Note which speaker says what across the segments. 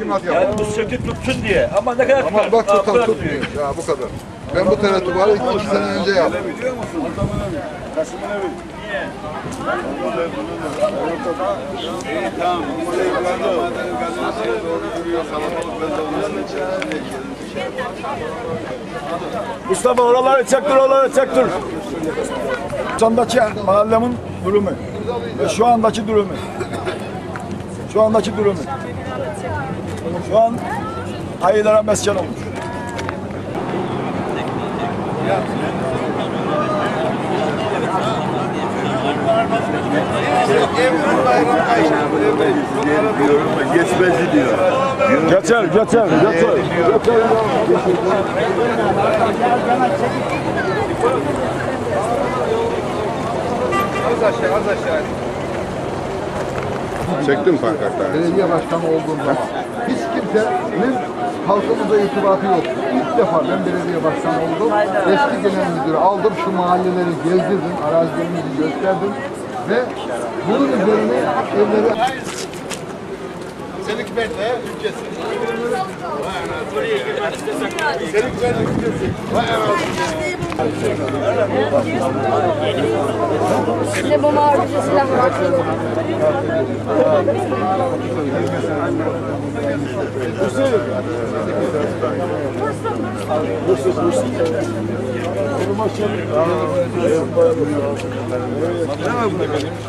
Speaker 1: Kıymat
Speaker 2: Yani bu sırtı tutsun diye. Ama ne kadar
Speaker 1: Ama
Speaker 2: tutar?
Speaker 1: bak
Speaker 2: Aa, bırak
Speaker 1: tutmuyor.
Speaker 2: diyor.
Speaker 1: Ya bu kadar. Ben bu var iki sene önce yaptım.
Speaker 3: Biliyor musun? Adamın evi. Kasım'ın evi. Niye? İyi tamam. Burayı kullandı. Madem gazeteye doğru duruyor. Kalabalık ben de onların
Speaker 4: Mustafa oraları çektir, oraları çektir. Sondaki mahallemin durumu ve şu andaki durumu. Şu andaki durumu. Şu an ayılara mesken olmuş.
Speaker 3: geçmezi diyor.
Speaker 4: Geçer, geçer, geçer. geçer.
Speaker 3: Çektim pankartları.
Speaker 1: Belediye başkanı olduğum zaman hiç kimsenin halkımıza irtibatı yok. İlk defa ben belediye başkanı oldum. Eski genel müdürü aldım. Şu mahalleleri gezdirdim. Arazilerimizi gösterdim. Ve bunun üzerine evleri
Speaker 5: Ne bomba harcı silah var.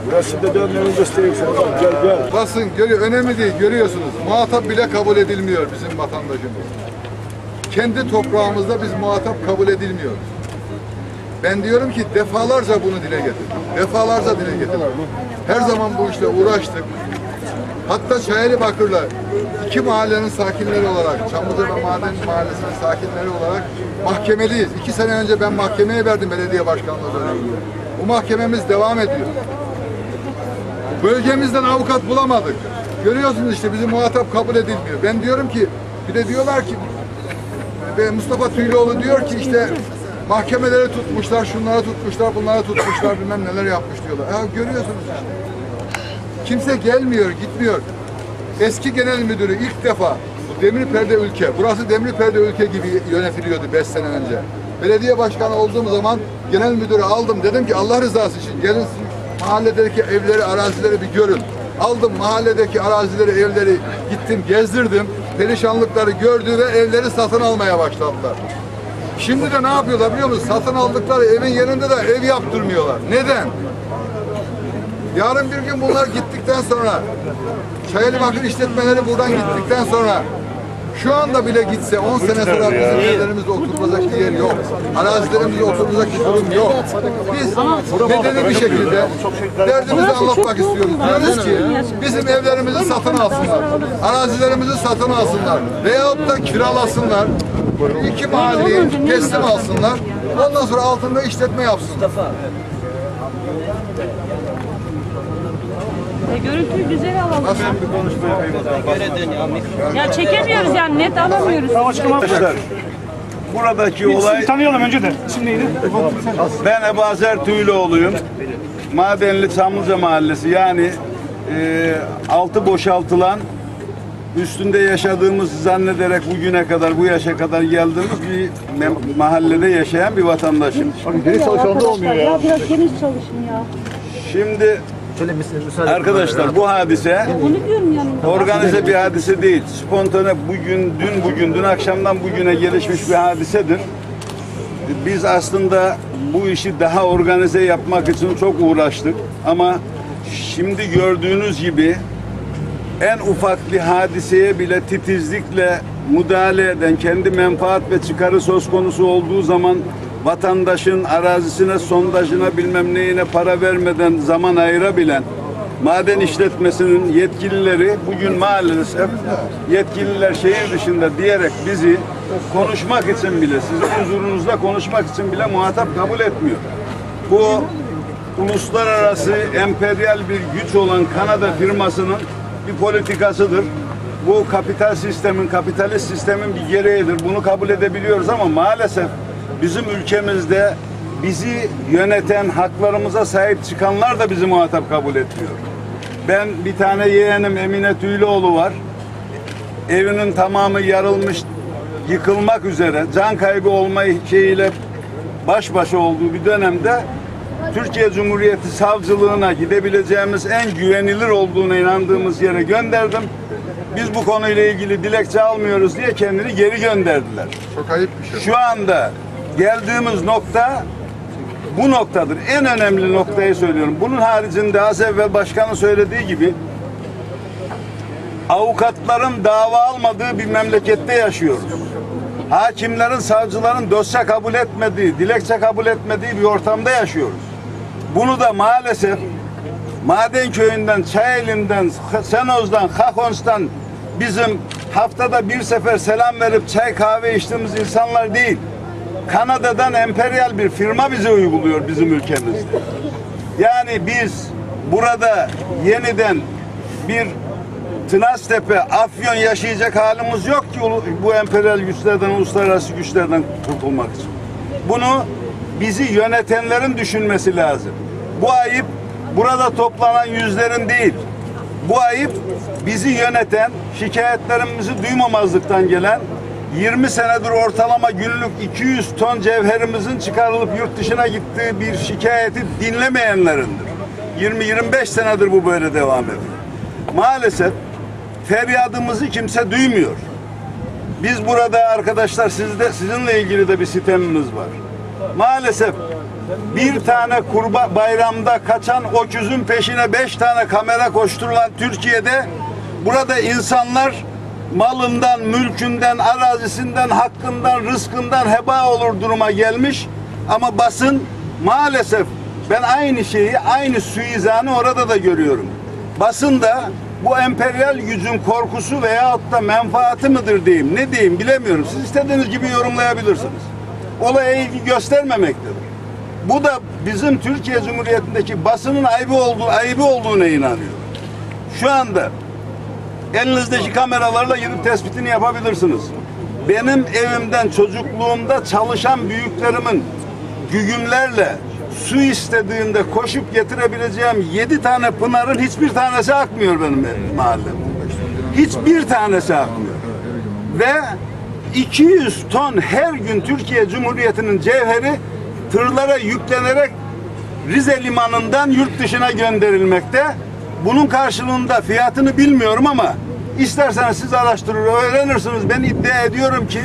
Speaker 4: Burası da dönmeyi göstereyim sana. Gel, gel.
Speaker 1: Basın görüyor, önemli değil görüyorsunuz. Muhatap bile kabul edilmiyor bizim vatandaşımız. Kendi toprağımızda biz muhatap kabul edilmiyoruz. Ben diyorum ki defalarca bunu dile getirdim. Defalarca dile getirdim. Her zaman bu işle uğraştık. Hatta Çayeli Bakır'la iki mahallenin sakinleri olarak, Çamlıca ve Maden Mahallesi'nin sakinleri olarak mahkemeliyiz. İki sene önce ben mahkemeye verdim belediye başkanlığı döneminde. Bu mahkememiz devam ediyor. Bölgemizden avukat bulamadık. Görüyorsunuz işte bizi muhatap kabul edilmiyor. Ben diyorum ki bir de diyorlar ki ve Mustafa Tüylüoğlu diyor ki işte mahkemeleri tutmuşlar, şunlara tutmuşlar, bunlara tutmuşlar, bilmem neler yapmış diyorlar. Ya görüyorsunuz işte. Kimse gelmiyor, gitmiyor. Eski genel müdürü ilk defa bu demir perde ülke, burası demir perde ülke gibi yönetiliyordu 5 sene önce. Belediye başkanı olduğum zaman genel müdürü aldım. Dedim ki Allah rızası için gelin mahalledeki evleri, arazileri bir görün. Aldım mahalledeki arazileri, evleri gittim, gezdirdim. Perişanlıkları gördü ve evleri satın almaya başladılar. Şimdi de ne yapıyorlar biliyor musunuz? Satın aldıkları evin yanında da ev yaptırmıyorlar. Neden? Yarın bir gün bunlar gittikten sonra Çayeli Bakır işletmeleri buradan gittikten sonra şu anda bile gitse 10 sene sonra bizim evlerimizde oturulacak bir yer yok. Arazilerimizde oturulacak bir durum yok. Biz medeni bir şekilde derdimizi anlatmak istiyoruz. Diyoruz ki bizim evlerimizi satın alsınlar. Arazilerimizi satın alsınlar. Veyahut da kiralasınlar. İki mahalleyi teslim alsınlar. Ondan sonra altında işletme yapsınlar.
Speaker 6: E, görüntüyü güzel alalım.
Speaker 1: Nasıl?
Speaker 6: Ya çekemiyoruz yani net alamıyoruz.
Speaker 3: Arkadaşlar buradaki olay
Speaker 7: Tanıyalım önce de. İsim neydi?
Speaker 3: ben Ebazer Tüylüoğlu'yum. Madenli Çamlıca Mahallesi yani e, altı boşaltılan üstünde yaşadığımız zannederek bugüne kadar bu yaşa kadar geldiğimiz bir mahallede yaşayan bir vatandaşım.
Speaker 4: Geri çalışan da olmuyor ya.
Speaker 6: Ya biraz geniş çalışın ya.
Speaker 3: Şimdi arkadaşlar bu hadise organize bir hadise değil. Spontane bugün, dün bugün, dün akşamdan bugüne gelişmiş bir hadisedir. Biz aslında bu işi daha organize yapmak için çok uğraştık. Ama şimdi gördüğünüz gibi en ufak bir hadiseye bile titizlikle müdahale eden, kendi menfaat ve çıkarı söz konusu olduğu zaman vatandaşın arazisine, sondajına bilmem neyine para vermeden zaman ayırabilen maden işletmesinin yetkilileri bugün maalesef yetkililer şehir dışında diyerek bizi konuşmak için bile, sizin huzurunuzda konuşmak için bile muhatap kabul etmiyor. Bu uluslararası emperyal bir güç olan Kanada firmasının bir politikasıdır. Bu kapital sistemin, kapitalist sistemin bir gereğidir. Bunu kabul edebiliyoruz ama maalesef bizim ülkemizde bizi yöneten, haklarımıza sahip çıkanlar da bizi muhatap kabul etmiyor. Ben bir tane yeğenim Emine Tüylüoğlu var. evinin tamamı yarılmış, yıkılmak üzere, can kaybı olma şeyiyle baş başa olduğu bir dönemde Türkiye Cumhuriyeti Savcılığına gidebileceğimiz en güvenilir olduğuna inandığımız yere gönderdim. Biz bu konuyla ilgili dilekçe almıyoruz diye kendini geri gönderdiler.
Speaker 1: Çok ayıp bir şey.
Speaker 3: Şu anda geldiğimiz nokta bu noktadır. En önemli noktayı söylüyorum. Bunun haricinde az evvel başkanın söylediği gibi avukatların dava almadığı bir memlekette yaşıyoruz. Hakimlerin, savcıların dosya kabul etmediği, dilekçe kabul etmediği bir ortamda yaşıyoruz. Bunu da maalesef Madenköy'ünden, Çayeli'nden, Senoz'dan, Kakons'tan bizim haftada bir sefer selam verip çay kahve içtiğimiz insanlar değil. Kanada'dan emperyal bir firma bize uyguluyor bizim ülkemizde. Yani biz burada yeniden bir Tınaztepe, Afyon yaşayacak halimiz yok ki bu emperyal güçlerden, uluslararası güçlerden kurtulmak için. Bunu bizi yönetenlerin düşünmesi lazım. Bu ayıp burada toplanan yüzlerin değil. Bu ayıp bizi yöneten, şikayetlerimizi duymamazlıktan gelen 20 senedir ortalama günlük 200 ton cevherimizin çıkarılıp yurt dışına gittiği bir şikayeti dinlemeyenlerindir. 20-25 senedir bu böyle devam ediyor. Maalesef feryadımızı kimse duymuyor. Biz burada arkadaşlar sizde sizinle ilgili de bir sitemimiz var. Maalesef bir tane kurba bayramda kaçan öküzün peşine beş tane kamera koşturulan Türkiye'de burada insanlar malından, mülkünden, arazisinden, hakkından, rızkından heba olur duruma gelmiş. Ama basın maalesef ben aynı şeyi, aynı suizanı orada da görüyorum. Basın da bu emperyal gücün korkusu veyahut da menfaati midir diyeyim, ne diyeyim bilemiyorum. Siz istediğiniz gibi yorumlayabilirsiniz. Olaya ilgi göstermemektedir. Bu da bizim Türkiye Cumhuriyeti'ndeki basının ayıbı olduğu, ayıbı olduğuna inanıyorum. Şu anda elinizdeki kameralarla gidip tespitini yapabilirsiniz. Benim evimden çocukluğumda çalışan büyüklerimin gügümlerle su istediğinde koşup getirebileceğim yedi tane pınarın hiçbir tanesi akmıyor benim mahallemde. Hiçbir tanesi akmıyor. Ve 200 ton her gün Türkiye Cumhuriyeti'nin cevheri tırlara yüklenerek Rize limanından yurt dışına gönderilmekte. Bunun karşılığında fiyatını bilmiyorum ama isterseniz siz araştırır öğrenirsiniz. Ben iddia ediyorum ki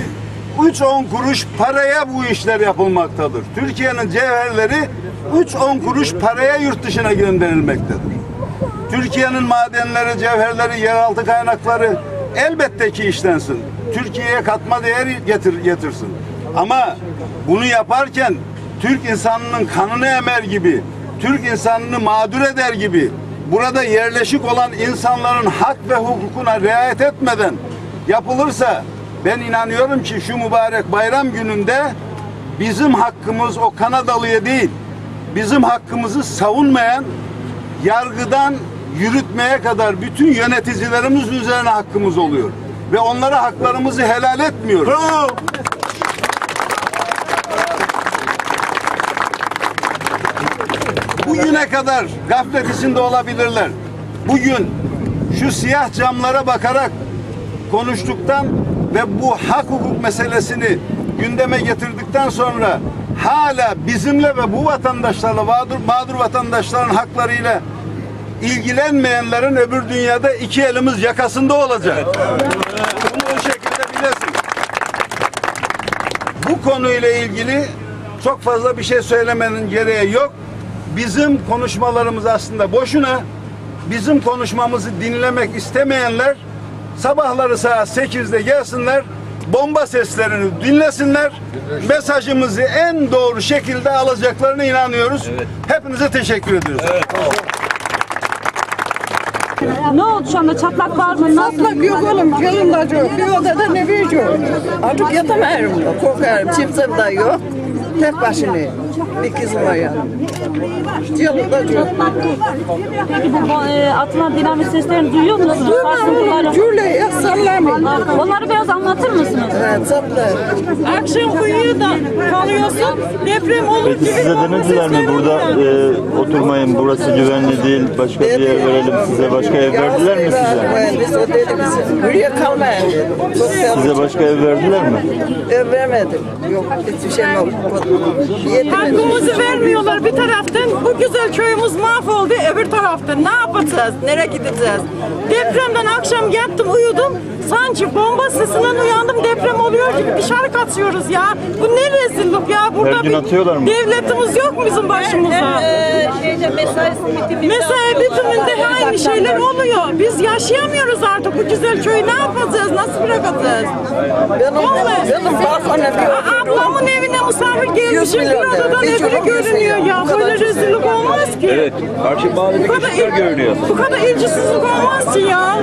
Speaker 3: 3-10 kuruş paraya bu işler yapılmaktadır. Türkiye'nin cevherleri 3-10 kuruş paraya yurt dışına gönderilmektedir. Türkiye'nin madenleri, cevherleri, yeraltı kaynakları elbette ki işlensin. Türkiye'ye katma değer getir, getirsin. Ama bunu yaparken Türk insanının kanını emer gibi, Türk insanını mağdur eder gibi burada yerleşik olan insanların hak ve hukukuna riayet etmeden yapılırsa ben inanıyorum ki şu mübarek bayram gününde bizim hakkımız o Kanadalıya değil, bizim hakkımızı savunmayan yargıdan yürütmeye kadar bütün yöneticilerimiz üzerine hakkımız oluyor. Ve onlara haklarımızı helal etmiyoruz. Bugüne kadar gaflet içinde olabilirler. Bugün şu siyah camlara bakarak konuştuktan ve bu hak hukuk meselesini gündeme getirdikten sonra hala bizimle ve bu vatandaşlarla mağdur, mağdur vatandaşların haklarıyla ilgilenmeyenlerin öbür dünyada iki elimiz yakasında olacak. Bunu o şekilde bilesin. Bu konuyla ilgili çok fazla bir şey söylemenin gereği yok. Bizim konuşmalarımız aslında boşuna. Bizim konuşmamızı dinlemek istemeyenler sabahları saat 8'de gelsinler. Bomba seslerini dinlesinler. Mesajımızı en doğru şekilde alacaklarına inanıyoruz. Hepinize teşekkür ediyoruz.
Speaker 6: Ne oldu şu anda çatlak var mı? Nasıl?
Speaker 5: Patlak yok oğlum, de yok. Bir odada ne bir yok. Artık yatamıyorum korkarım. Kimsem de yok. Tek başına. Bir kızım var çok.
Speaker 6: Peki bu e, atılan dinamik seslerini duyuyor musunuz? Sarsıntıları.
Speaker 5: Cürle ya sallamıyor.
Speaker 6: Onları biraz anlatır mısınız?
Speaker 5: Evet saplar.
Speaker 7: Akşam uyuyor da kalıyorsun. Deprem olur
Speaker 8: Peki size demediler mi burada e, oturmayın burası güvenli değil başka bir yer verelim size başka ev verdiler mi size?
Speaker 5: Mühendis o dedi bize. Buraya kalmayın dedi. Çok
Speaker 8: Size başka ev verdiler mi?
Speaker 5: ev vermedim. Yok hiçbir şey yok. Yedim.
Speaker 7: Hakkımızı vermiyorlar bir taraftan. Bu güzel köyümüz mahvoldu öbür taraftan. Ne yapacağız? Nereye gideceğiz? Depremden akşam yattım uyudum. Sanki bomba sesinden uyandım deprem oluyor gibi bir şarkı atıyoruz ya. Bu ne rezillik ya. Burada bir
Speaker 8: atıyorlar mı?
Speaker 7: devletimiz yok mu bizim başımıza?
Speaker 6: şeyde mesaisi bitiminde.
Speaker 7: Mesai bitiminde aynı şeyler oluyor. Biz yaşayamıyoruz artık. Bu güzel köyü ne yapacağız? Nasıl bırakacağız?
Speaker 5: Benim, benim bir
Speaker 7: Ablamın evine misafir gelmişim.
Speaker 5: Yüz
Speaker 7: Bir
Speaker 5: Bir
Speaker 7: öbürü görünüyor ya.
Speaker 5: Bu kadar
Speaker 7: Böyle rezillik olmaz ki.
Speaker 2: Evet. Karşı
Speaker 7: kadar,
Speaker 2: geçişler görünüyor.
Speaker 7: bu kadar ilgisizlik olmaz ki ya.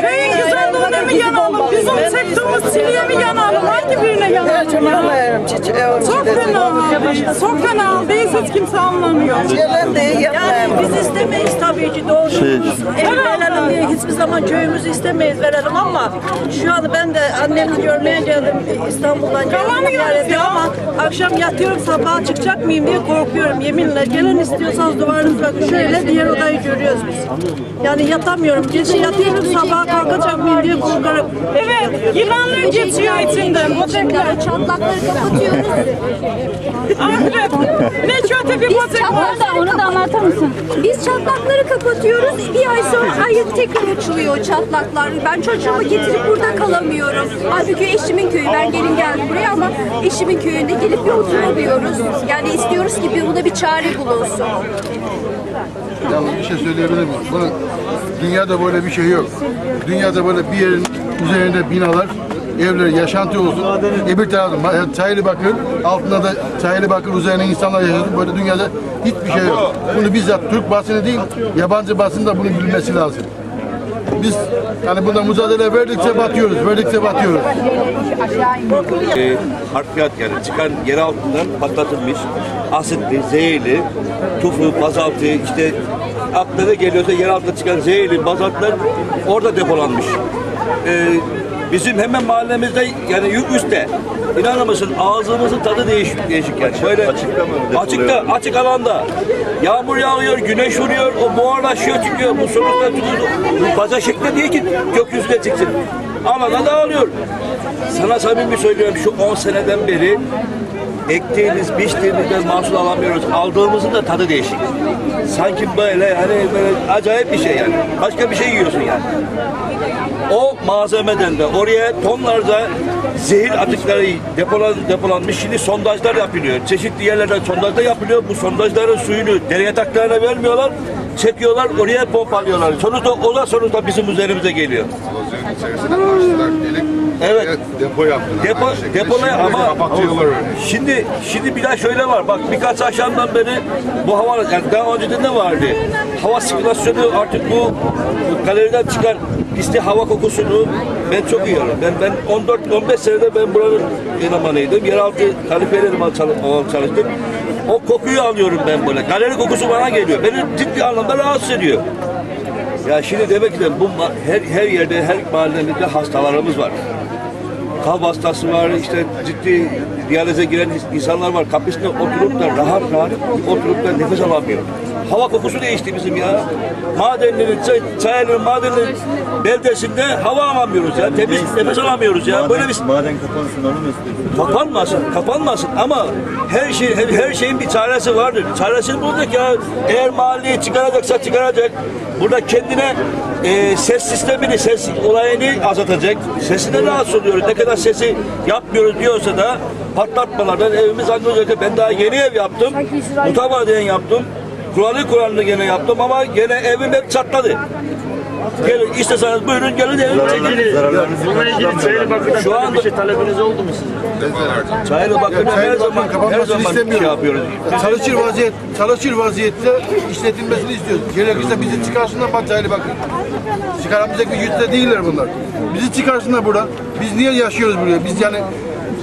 Speaker 7: Köyün güzelliğine mi yanalım? Bizim sektörümüz siliye mi yanalım? Hangi birine yanalım
Speaker 5: çiçeği.
Speaker 7: Çok fena. Çok fena. Değilse hiç kimse anlamıyor.
Speaker 5: Yapmayın.
Speaker 9: Biz istemeyiz tabii ki doğru.
Speaker 8: Şey,
Speaker 9: Ev verelim diye hiçbir zaman köyümüzü istemeyiz verelim ama şu an ben de annemi görmeye geldim İstanbul'dan geldim.
Speaker 7: Ya.
Speaker 9: Ama akşam yatıyorum sabaha çıkacak mıyım diye korkuyorum yeminle. Gelen istiyorsanız duvarınız bakın şöyle diğer odayı görüyoruz biz. Yani yatamıyorum. Gece yatıyorum sabaha kalkacak mıyım diye korkarım.
Speaker 7: Evet. Yılanlar geçiyor içinden. O tekrar.
Speaker 6: Çatlakları kapatıyoruz.
Speaker 7: Akrep. Ne kötü bir böcek var.
Speaker 6: Onu da, onu da anlatır mısın?
Speaker 10: Biz çatlakları kapatıyoruz. Bir ay sonra ay tekrar açılıyor çatlaklar. Ben çocuğumu getirip burada kalamıyorum. Halbuki eşimin köyü. Ben gelin geldim buraya ama eşimin köyünde gelip bir oturamıyoruz. Yani istiyoruz ki bir buna bir çare bulunsun.
Speaker 1: Yalnız bir şey söyleyebilir miyim? Bunu, dünyada böyle bir şey yok. Dünyada böyle bir yerin üzerinde binalar, evler, yaşantı olsun. Öbür tarafta yani Çaylı Bakır, altında da Çaylı Bakır üzerine insanlar yaşadı. Böyle dünyada hiçbir şey yok. Bunu bizzat Türk basını değil, yabancı basın da bunu bilmesi lazım. Biz hani bunda mücadele verdikçe batıyoruz, verdikçe batıyoruz.
Speaker 2: e, harfiyat yani çıkan yer altından patlatılmış asitli, zehirli, tufu, bazaltı işte aklına geliyorsa yer altında çıkan zehirli bazaltlar orada depolanmış. E, bizim hemen mahallemizde yani yük üstte İnanır mısın ağzımızın tadı değişik, değişik yani. Şöyle
Speaker 3: Açıkta mı?
Speaker 2: Açıkta, açık alanda. Yağmur yağıyor, güneş vuruyor, o buharlaşıyor çıkıyor. Bu sonuçta bu baza şeklinde değil ki gökyüzüne çıksın. Alanda dağılıyor. Sana samimi söylüyorum şu 10 seneden beri ektiğimiz, biçtiğimizden mahsul alamıyoruz. Aldığımızın da tadı değişik. Sanki böyle hani böyle acayip bir şey yani. Başka bir şey yiyorsun yani. O malzemeden de oraya tonlarca zehir atıkları depolan, depolanmış. Şimdi sondajlar yapılıyor. Çeşitli yerlerden sondajlar yapılıyor. Bu sondajların suyunu dere yataklarına vermiyorlar. Çekiyorlar oraya pompalıyorlar. Sonuçta o da sonuçta bizim üzerimize geliyor. Evet.
Speaker 1: Depo yaptılar.
Speaker 2: Depo, depoya ama
Speaker 1: kapatıyorlar öyle.
Speaker 2: şimdi şimdi bir daha şöyle var. Bak birkaç akşamdan beri bu hava yani daha önceden de vardı. Hava sirkülasyonu artık bu, bu galeriden çıkan pisli hava kokusunu ben çok yiyorum. Ben ben 14 15 senede ben buranın elemanıydım. Yeraltı kalorifer elemanı çalı- çalıştım. O kokuyu alıyorum ben böyle. Galeri kokusu bana geliyor. Beni ciddi anlamda rahatsız ediyor. Ya şimdi demek ki de bu her her yerde her mahallemizde hastalarımız var kalp hastası var, işte ciddi diyalize giren insanlar var. Kapısında oturup da rahat rahat oturup da nefes alamıyor. Hava kokusu değişti bizim ya. Madenlerin, çay, çayların madenlerin beldesinde hava alamıyoruz ya. Temiz nefes alamıyoruz ya. Böyle bir
Speaker 8: Maden kapansın onu mu istiyorsun?
Speaker 2: kapanmasın, kapanmasın ama her şey her, her şeyin bir çaresi vardır. Çaresini bulduk ya. Eğer mahalleyi çıkaracaksa çıkaracak. Burada kendine e, ses sistemini, ses olayını azaltacak. Sesinden rahatsız oluyoruz. Ne kadar sesi yapmıyoruz diyorsa da patlatmalardan evimiz ancak ben daha yeni ev yaptım. Mutavaden yaptım. Kuralı Kur'an'ı gene yaptım ama gene evim hep çatladı. Gelin isteseniz buyurun gelin evim çekin.
Speaker 8: Bununla ilgili Çayeli Bakır'dan
Speaker 2: Şu anda
Speaker 8: şey talebiniz oldu mu sizin?
Speaker 2: Çaylı bakımda her zaman her zaman şey yapıyoruz.
Speaker 1: Çalışır vaziyet, çalışır vaziyette işletilmesini istiyoruz. Gerekirse bizi çıkarsınlar bak Çaylı bakın. Çıkaramayacak bir yüzde değiller bunlar. Bizi çıkarsınlar buradan. Biz niye yaşıyoruz buraya? Biz yani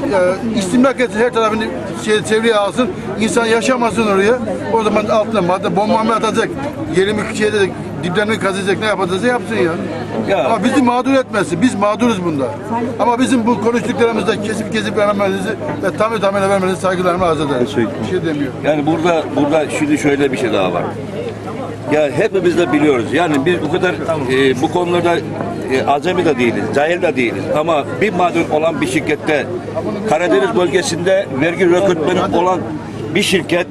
Speaker 11: e, istimlak etsin, her tarafını şey, çevreye alsın. İnsan yaşamasın oraya. O zaman altına madde bomba mı atacak, yerimi şeyde diplerini kazıyacak, ne yapacaksa yapsın ya.
Speaker 2: Ya.
Speaker 11: Ama bizi mağdur etmesin. Biz mağduruz bunda. Ama bizim bu konuştuklarımızda kesip kesip vermenizi ve tam tamına vermenizi saygılarımı arz ederim. Bir şey demiyorum.
Speaker 2: Yani burada burada şimdi şöyle bir şey daha var. Ya hepimiz de biliyoruz. Yani biz bu kadar e, bu konularda e, azami de değiliz, cahil de değiliz. Ama bir mağdur olan bir şirkette Karadeniz bölgesinde vergi rökütmeni olan bir şirket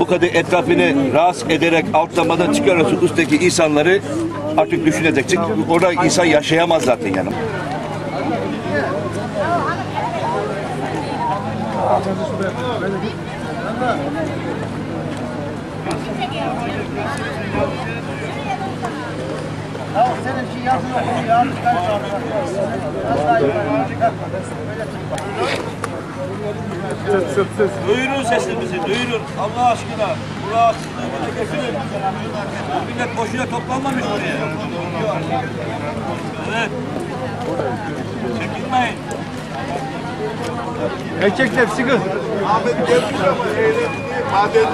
Speaker 2: bu kadar etrafını rahatsız ederek altlamadan çıkarıyorsa üstteki insanları artık düşünecek. Orada insan yaşayamaz zaten yani. Duyurun sesimizi, duyurun. Allah aşkına. Bu rahatsızlığı bana getirin. Bu millet boşuna toplanmamış oraya. Evet. Çekinmeyin.
Speaker 11: Erkekler sıkın.
Speaker 1: Ahmet gelmiş ama eğlendi. Maden